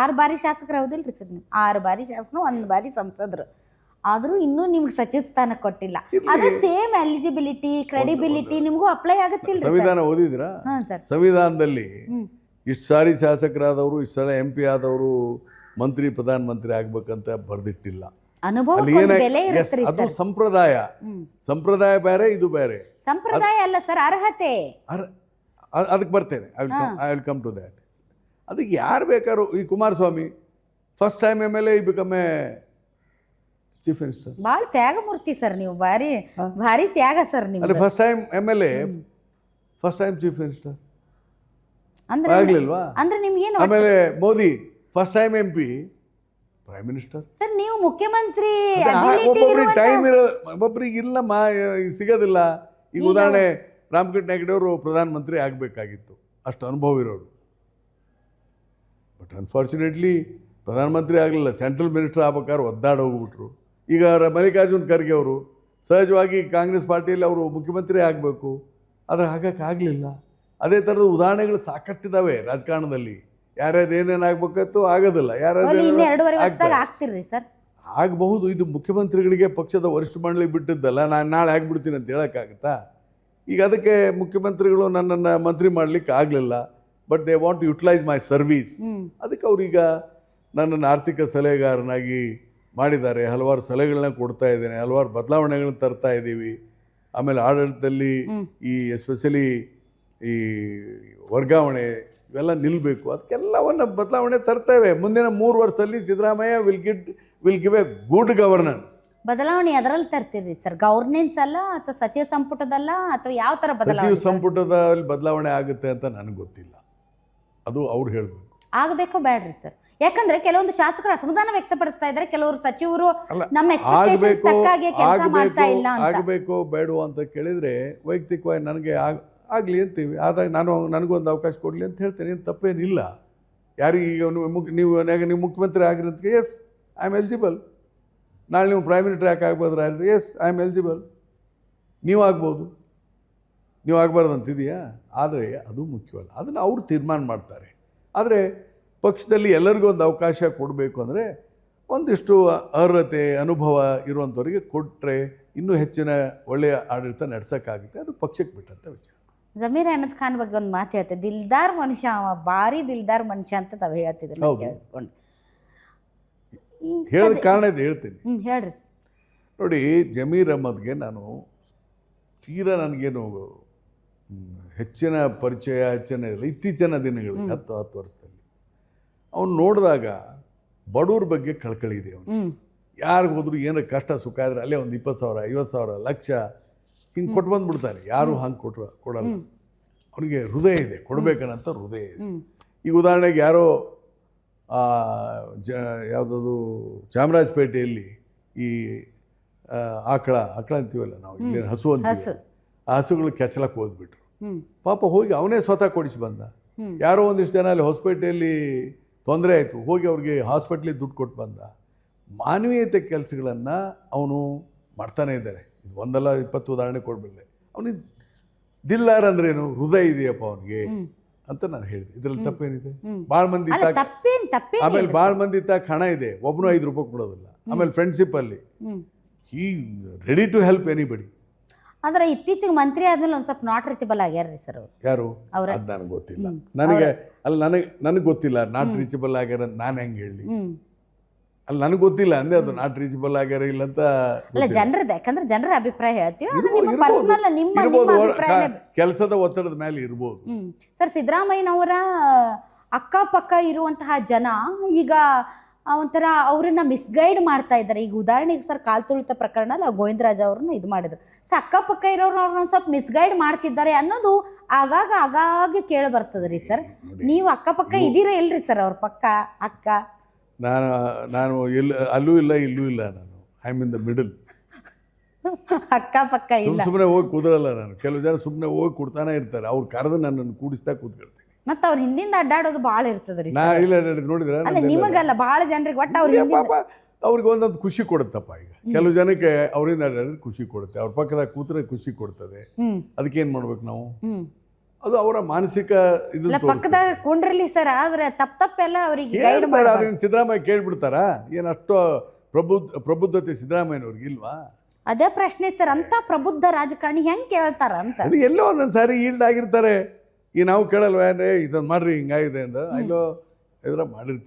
ಆರು ಬಾರಿ ಶಾಸಕರು ಹೌದಿಲ್ರಿ ಸರ್ ನೀವು? ಆರು ಬಾರಿ ಶಾಸಕರು ಒಂದು ಬಾರಿ ಸಂಸದರು. ಆದರೂ ಇನ್ನೂ ನಿಮ್ಗೆ ಸಚಿವ ಸ್ಥಾನ ಕೊಟ್ಟಿಲ್ಲ. ಅದು ಸೇಮ್ ಎಲಿಜಿಬಿಲಿಟಿ ಕ್ರೆಡಿಬಿಲಿಟಿ ನಿಮಗೂ ಅಪ್ಲೈ ಆಗುತ್ತಿಲ್ಲ ಸಂವಿಧಾನ ಓದಿದ್ರಾ ಹಾಂ ಸರ್. ಸಂವಿಧಾನದಲ್ಲಿ ಇಷ್ಟು ಸಾರಿ ಶಾಸಕರಾದವರು ಇಷ್ಟು ಸಲ ಎಂ ಪಿ ಆದವರು ಮಂತ್ರಿ ಪ್ರಧಾನಮಂತ್ರಿ ಆಗ್ಬೇಕಂತ ಬರ್ದಿಟ್ಟಿಲ್ಲ. ಅದು ಸಂಪ್ರದಾಯ. ಸಂಪ್ರದಾಯ ಬೇರೆ ಇದು ಬೇರೆ. ಸಂಪ್ರದಾಯ ಅಲ್ಲ ಸರ್ ಅರ್ಹತೆ. ಅದಕ್ಕೆ ಬರ್ತೇನೆ. I will come I will come to that ಅದಕ್ಕೆ ಯಾರು ಬೇಕಾದ್ರು ಈ Kumaraswamy first time M L A become a chief minister ಭಾಳ ತ್ಯಾಗಮೂರ್ತಿ ಸರ್ ನೀವು ಭಾರಿ ಭಾರಿ ತ್ಯಾಗ ಸರ್ ನೀವು ಅದೇ first time M L A first time chief minister ಅಂದ್ರೆ ಆಗಲಿಲ್ವಾ? ಅಂದ್ರೆ ನಿಮ್ಗೇನು ಆಮೇಲೆ Modi first time M P prime minister sir ನೀವು ಮುಖ್ಯಮಂತ್ರಿ ability ಒಬ್ಬೊಬ್ರಿಗೆ ಇರುವಂತ- ಟೈಮ್ ಇರೋ ಒಬ್ಬೊಬ್ರಿಗೆ ಇಲ್ಲಮ್ಮ ಈಗ ಸಿಗೋದಿಲ್ಲ. ಈಗ ಉದಾಹರಣೆ ರಾಮಕೃಷ್ಣ ಹೆಗಡೆಯವರು ಪ್ರಧಾನಮಂತ್ರಿ ಆಗಬೇಕಾಗಿತ್ತು. ಅಷ್ಟು ಅನುಭವ ಇರೋರು. ಬಟ್ ಅನ್ಫಾರ್ಚುನೇಟ್ಲಿ ಪ್ರಧಾನಮಂತ್ರಿ ಆಗಲಿಲ್ಲ ಸೆಂಟ್ರಲ್ ಮಿನಿಸ್ಟರ್ ಆಗ್ಬೇಕಾದ್ರೆ ಒದ್ದಾಡಿ ಹೋಗ್ಬಿಟ್ರು. ಈಗ ಮಲ್ಲಿಕಾರ್ಜುನ್ ಖರ್ಗೆ ಅವರು ಸಹಜವಾಗಿ ಕಾಂಗ್ರೆಸ್ ಪಾರ್ಟಿಯಲ್ಲಿ ಅವರು ಮುಖ್ಯಮಂತ್ರಿ ಆಗಬೇಕು ಆದರೆ ಆಗಲಿಲ್ಲ. ಅದೇ ಥರದ ಉದಾಹರಣೆಗಳು ಸಾಕಷ್ಟಿದ್ದಾವೆ ರಾಜಕಾರಣದಲ್ಲಿ. ಯಾರ್ಯಾರು ಏನೇನು ಆಗಬೇಕಾಯ್ತು ಆಗೋದಿಲ್ಲ ಯಾರ್ಯಾರು ಸರ್. ಆಗಬಹುದು ಇದು ಮುಖ್ಯಮಂತ್ರಿಗಳಿಗೆ ಪಕ್ಷದ ವರಿಷ್ಠ ಮಂಡಳಿ ಬಿಟ್ಟಿದ್ದಲ್ಲ ನಾನು ನಾಳೆ ಆಗಿಬಿಡ್ತೀನಿ ಅಂತ ಹೇಳೋಕ್ಕಾಗತ್ತಾ? ಈಗ ಅದಕ್ಕೆ ಮುಖ್ಯಮಂತ್ರಿಗಳು ನನ್ನನ್ನು ಮಂತ್ರಿ ಮಾಡಲಿಕ್ಕೆ ಆಗಲಿಲ್ಲ. But they want to utilise my service ಅದಕ್ಕೆ ಅವ್ರೀಗ ನನ್ನನ್ನು ಆರ್ಥಿಕ ಸಲಹೆಗಾರನಾಗಿ ಮಾಡಿದ್ದಾರೆ. ಹಲವಾರು ಸಲಹೆಗಳನ್ನ ಕೊಡ್ತಾ ಇದ್ದೇನೆ. ಹಲವಾರು ಬದಲಾವಣೆಗಳನ್ನ ತರ್ತಾ ಇದ್ದೀವಿ. ಆಮೇಲೆ ಆಡಳಿತದಲ್ಲಿ. ಈ ಎಸ್ಪೆಷಲಿ ಈ ವರ್ಗಾವಣೆ ಇವೆಲ್ಲ ನಿಲ್ಲಬೇಕು ಅದಕ್ಕೆಲ್ಲವನ್ನ ಬದಲಾವಣೆ ತರ್ತೇವೆ ಮುಂದಿನ ಮೂರು ವರ್ಷದಲ್ಲಿ Siddaramaiah will give will give a good governance ಬದಲಾವಣೆ ಅದರಲ್ಲಿ ತರ್ತೀರಿ ಸರ್? ಗವರ್ನೆನ್ಸ್ ಅಲ್ಲ ಅಥವಾ ಸಚಿವ ಸಂಪುಟದಲ್ಲ ಅಥವಾ ಯಾವ ಥರ ಸಚಿವ ಸಂಪುಟದಲ್ಲಿ ಬದಲಾವಣೆ ಆಗುತ್ತೆ ಅಂತ ನನಗೆ ಗೊತ್ತಿಲ್ಲ. ಅದು ಅವ್ರು ಹೇಳಬೇಕು. ಆಗಬೇಕು ಬೇಡ್ರಿ ಸರ್. ಯಾಕಂದ್ರೆ ಕೆಲವೊಂದು ಶಾಸಕರು ಅಸಮಾಧಾನ ವ್ಯಕ್ತಪಡಿಸ್ತಾ ಇದ್ದಾರೆ ಕೆಲವರು ಸಚಿವರು ನಮ್ಮ ಎಕ್ಸ್ಪೆಕ್ಟೇಷನ್ಸ್ ಆಗಬೇಕು ತಕ್ಕಾಗಿ ಕೆಲಸ ಮಾಡ್ತಾ ಇಲ್ಲ ಅಂತ. ಆಗಬೇಕು ಬೇಡವೋ ಅಂತ ಕೇಳಿದರೆ ವೈಯಕ್ತಿಕವಾಗಿ ನನಗೆ ಆಗ ಆಗಲಿ ಅಂತೀವಿ. ಆದಾಗ ನಾನು ನನಗೊಂದು ಅವಕಾಶ ಕೊಡಲಿ ಅಂತ ಹೇಳ್ತೇನೆ. ಏನು ತಪ್ಪೇನಿಲ್ಲ. ಯಾರಿಗೆ ಈಗ ನೀವು ನೀವು ಮುಖ್ಯಮಂತ್ರಿ ಆಗಿರೋದಕ್ಕೆ ಎಸ್ ಐ ಆಮ್ ಎಲಿಜಿಬಲ್ ನಾಳೆ ನೀವು ಪ್ರೈಮ್ ಮಿನಿಸ್ಟರ್ ಯಾಕೆ ಆಗ್ಬೋದ್ರ? ಎಸ್ ಐ ಆಮ್ ಎಲಿಜಿಬಲ್ ನೀವು ಆಗ್ಬೋದು. ನೀವು ಆಗಬಾರ್ದು ಅಂತಿದೆಯಾ ಆದರೆ ಅದು ಮುಖ್ಯವಲ್ಲ. ಅದನ್ನು ಅವರು ತೀರ್ಮಾನ ಮಾಡ್ತಾರೆ. ಆದರೆ ಪಕ್ಷದಲ್ಲಿ ಎಲ್ಲರಿಗೂ ಒಂದು ಅವಕಾಶ ಕೊಡಬೇಕು ಅಂದರೆ ಒಂದಿಷ್ಟು ಅರ್ಹತೆ ಅನುಭವ ಇರುವಂಥವ್ರಿಗೆ ಕೊಟ್ಟರೆ ಇನ್ನೂ ಹೆಚ್ಚಿನ ಒಳ್ಳೆಯ ಆಡಳಿತ ನಡೆಸೋಕ್ಕಾಗುತ್ತೆ. ಅದು ಪಕ್ಷಕ್ಕೆ ಬಿಟ್ಟಂತ ವಿಚಾರ. ಜಮೀರ್ ಅಹಮದ್ ಖಾನ್ ಬಗ್ಗೆ ಒಂದು ಮಾತು ಹೇಳ್ತೆ. ದಿಲ್ದಾರ್ ಮನುಷ್ಯ ಅವ ಭಾರಿ ದಿಲ್ದಾರ್ ಮನುಷ್ಯ ಅಂತ ತಾವು ಹೇಳ್ತಿದ್ರು. ಕೇಳಿಸ್ಕೊಂಡು ಈ ಕಾರಣ ಇದು ಹೇಳ್ತೀನಿ. ಹೇಳ್ರಿ. ನೋಡಿ ಜಮೀರ್ ಅಹಮದ್ಗೆ ನಾನು ತೀರಾ ನನಗೇನು ಹೆಚ್ಚಿನ ಪರಿಚಯ ಹೆಚ್ಚಿನ ಇಲ್ಲ ಇತ್ತೀಚಿನ ದಿನಗಳಲ್ಲಿ ಹತ್ತು ಹತ್ತು ವರ್ಷದಲ್ಲಿ. ಅವನು ನೋಡಿದಾಗ ಬಡವ್ರ ಬಗ್ಗೆ ಕಳ್ಕಳಿ ಇದೆ ಅವನು ಯಾರಿಗೆ ಹೋದ್ರು ಏನೋ ಕಷ್ಟ ಸುಖ ಆದರೆ ಅಲ್ಲೇ ಒಂದು ಇಪ್ಪತ್ತು ಸಾವಿರ ಐವತ್ತು ಸಾವಿರ ಲಕ್ಷ ಹಿಂಗೆ ಕೊಟ್ಟು ಬಂದುಬಿಡ್ತಾನೆ ಯಾರು ಹಂಗೆ ಕೊಟ್ರ ಕೊಡಲ್ಲ. ಅವನಿಗೆ ಹೃದಯ ಇದೆ ಕೊಡ್ಬೇಕನ್ನಂತ ಹೃದಯ ಇದೆ. ಈಗ ಉದಾಹರಣೆಗೆ ಯಾರೋ ಜ ಯಾವುದದು ಚಾಮರಾಜಪೇಟೆಯಲ್ಲಿ ಈ ಆಕಳ ಆಕಳ ಅಂತೀವಲ್ಲ ನಾವು ಇಲ್ಲಿ ಹಸು ಹಸು. ಹಸುಗಳು ಕೆಚ್ಚಲಕ್ಕೆ ಹೋದ್ಬಿಟ್ರು. ಪಾಪ ಹೋಗಿ ಅವನೇ ಸ್ವತಃ ಕೊಡಿಸಿ ಬಂದ. ಯಾರೋ ಒಂದಿಷ್ಟು ಜನ ಅಲ್ಲಿ ಹೊಸಪೇಟೆಯಲ್ಲಿ ತೊಂದರೆ ಆಯಿತು. ಹೋಗಿ ಅವ್ರಿಗೆ ಹಾಸ್ಪಿಟ್ಲಿಗೆ ದುಡ್ಡು ಕೊಟ್ಟು ಬಂದ. ಮಾನವೀಯತೆ ಕೆಲಸಗಳನ್ನು ಅವನು ಮಾಡ್ತಾನೆ ಇದ್ದಾರೆ. ಇದು ಒಂದಲ್ಲ ಇಪ್ಪತ್ತು ಉದಾಹರಣೆ ಕೊಡಬಲ್ಲೆ ಅವನಿಗೆ ದಿಲ್ಲಾರ್ ಅಂದ್ರೇನು? ಹೃದಯ ಇದೆಯಪ್ಪ ಅವನಿಗೆ ಅಂತ ನಾನು ಹೇಳಿದೆ. ಇದರಲ್ಲಿ ತಪ್ಪೇನಿದೆ. ಭಾಳ ಮಂದಿ ಆಮೇಲೆ ಭಾಳ ಮಂದಿ ತಾಕ ಹಣ ಇದೆ. ಒಬ್ಬನು ಐದು ರೂಪಾಯಿ ಕೊಡೋದಿಲ್ಲ. ಆಮೇಲೆ ಫ್ರೆಂಡ್ಶಿಪ್ಪಲ್ಲಿ ಅಲ್ಲಿ. He ready to help anybody ಆದ್ರೆ ಇತ್ತೀಚೆಗೆ ಮಂತ್ರಿ ಆದ್ಮೇಲೆ ಒಂದ್ ಸ್ವಲ್ಪ ನಾಟ್ ರೀಚಬಲ್ ಆಗ್ಯಾರ್ರಿ ಸರ್ ಅವ್ರು. ಯಾರು? ಅವ್ರ ಅದು ನನಗೆ ಗೊತ್ತಿಲ್ಲ. ನನಗೆ ಅಲ್ಲಿ ನನಗೆ ನನಗೆ ಗೊತ್ತಿಲ್ಲ ನಾಟ್ ರೀಚಬಲ್ ಆಗ್ಯಾರ ನಾನು ಹೆಂಗೆ ಹೇಳಿ? ಅಲ್ಲಿ ನನಗೆ ಗೊತ್ತಿಲ್ಲ ಅಂದೆ ಅದು ನಾಟ್ ರೀಚಬಲ್ ಆಗ್ಯಾರ ಇಲ್ಲ ಅಂತ ಅಲ್ಲ ಜನರದ ಯಾಕಂದ್ರೆ ಜನರ ಅಭಿಪ್ರಾಯ ಹೇಳ್ತೀವಿ ಅದು ನಿಮ್ಮ ಪರ್ಸನಲ್ ನಿಮ್ಮ ನಿಮ್ಮ ಇರ್ಬೋದು. ಅಭಿಪ್ರಾಯ ಕೆಲಸದ ಒತ್ತಡದ ಮೇಲೆ ಇರ್ಬೋದು. ಸರ್ ಸಿದ್ದರಾಮಯ್ಯನವರ ಅಕ್ಕಪಕ್ಕ ಇರುವಂತಹ ಜನ ಈಗ ಒಂಥರ ಅವ್ರನ್ನ ಮಿಸ್ಗೈಡ್ ಮಾಡ್ತಾ ಇದ್ದಾರೆ. ಈಗ ಉದಾಹರಣೆಗೆ ಸರ್ ಕಾಲು ತುಳಿತ ಪ್ರಕರಣ ಗೋವಿಂದ ಗೋವಿಂದರಾಜ್ ಅವ್ರನ್ನ ಇದು ಮಾಡಿದ್ರು. ಸೊ ಅಕ್ಕಪಕ್ಕ ಇರೋರು ಅವ್ರನ್ನ ಒಂದ್ ಸ್ವಲ್ಪ ಮಿಸ್ಗೈಡ್ ಮಾಡ್ತಿದ್ದಾರೆ ಅನ್ನೋದು ಆಗಾಗ ಆಗಾಗ ಕೇಳಿ ಬರ್ತದೆ ರೀ ಸರ್ ನೀವು ಅಕ್ಕಪಕ್ಕ ಇದೀರ ಇಲ್ರಿ ಸರ್ ಅವ್ರ ಪಕ್ಕ ಅಕ್ಕ? ನಾನು ನಾನು ಇಲ್ಲ ಅಲ್ಲೂ ಇಲ್ಲ ಇಲ್ಲೂ ಇಲ್ಲ ನಾನು. ಐ ಮೀನ್ ದ ಮಿಡಲ್ ಅಕ್ಕಪಕ್ಕ ಇಲ್ಲ. ಸುಮ್ಮನೆ ಹೋಗಿ ಕೂದಲಲ್ಲ ನಾನು. ಕೆಲವು ಜನ ಸುಮ್ಮನೆ ಹೋಗಿ ಕೊಡ್ತಾನೆ ಇರ್ತಾರೆ. ಅವ್ರು ಕರೆದು ನನ್ನನ್ನು ಕೂಡಿಸ್ತಾ ಕೂತ್ಕೊಳ್ತೀನಿ. ಮತ್ತೆ ಅವ್ರ ಹಿಂದಿಂದ ಅಡ್ಡಾಡೋದು ಬಹಳ ಇರ್ತದ್ರಿ ನಾ ಇಲ್ಲ ನೋಡಿದ್ರೆ ಅಲ್ಲ ನಿಮಗಲ್ಲ ಭಾಳ ಜನರಿಗೆ ಒಟ್ಟು ಅವ್ರ ಪಾಪ ಅವ್ರಿಗೆ ಒಂದೊಂದು ಖುಷಿ ಕೊಡುತ್ತಪ್ಪ ಈಗ. ಕೆಲವು ಜನಕ್ಕೆ ಅವರಿಂದ ಖುಷಿ ಕೊಡುತ್ತೆ. ಅವ್ರ ಪಕ್ಕದಾಗ ಕೂತ್ರೆ ಖುಷಿ ಕೊಡ್ತದೆ. ಅದಕ್ಕೆ ಏನು ಮಾಡ್ಬೇಕು ನಾವು? ಅದು ಅವರ ಮಾನಸಿಕ ಇಲ್ಲ ಇದನ್ನ ಪಕ್ಕದಾಗ ಕುಂಡ್ರಲಿ ಸರ್ ಆದ್ರೆ ತಪ್ಪ ತಪ್ಪೆಲ್ಲ ಅವ್ರಿಗೆ ಗೈಡ್ ಹೇಳ್ತಾರೆ ಮಾಡಿ ಅದನ್ನ ಸಿದ್ದರಾಮಯ್ಯ ಕೇಳ್ಬಿಡ್ತಾರ? ಏನು ಅಷ್ಟು ಪ್ರಬುದ್ಧ ಪ್ರಬುದ್ಧತೆ ಸಿದ್ದರಾಮಯ್ಯನವ್ರಿಗೆ ಇಲ್ವಾ? ಅದೇ ಪ್ರಶ್ನೆ ಸರ್ ಅಂತ ಪ್ರಬುದ್ಧ ರಾಜಕಾರಣಿ ಹೆಂಗ್ ಕೇಳ್ತಾರ ಅಂತ ಅದು ಎಲ್ಲೋ ಒಂದೊಂದು ಸಾರಿ ಈಲ್ಡ್ ಆಗಿರ್ತಾರೆ. ಈ ನಾವು ಕೇಳಲ್ವ ಏ ಇದನ್ನು ಮಾಡ್ರಿ ಹಿಂಗಾಗಿದೆ ಅಂತ ಅಲ್ಲೋ ಇದ್ರ ಮಾಡಿರ್ತೀವಿ.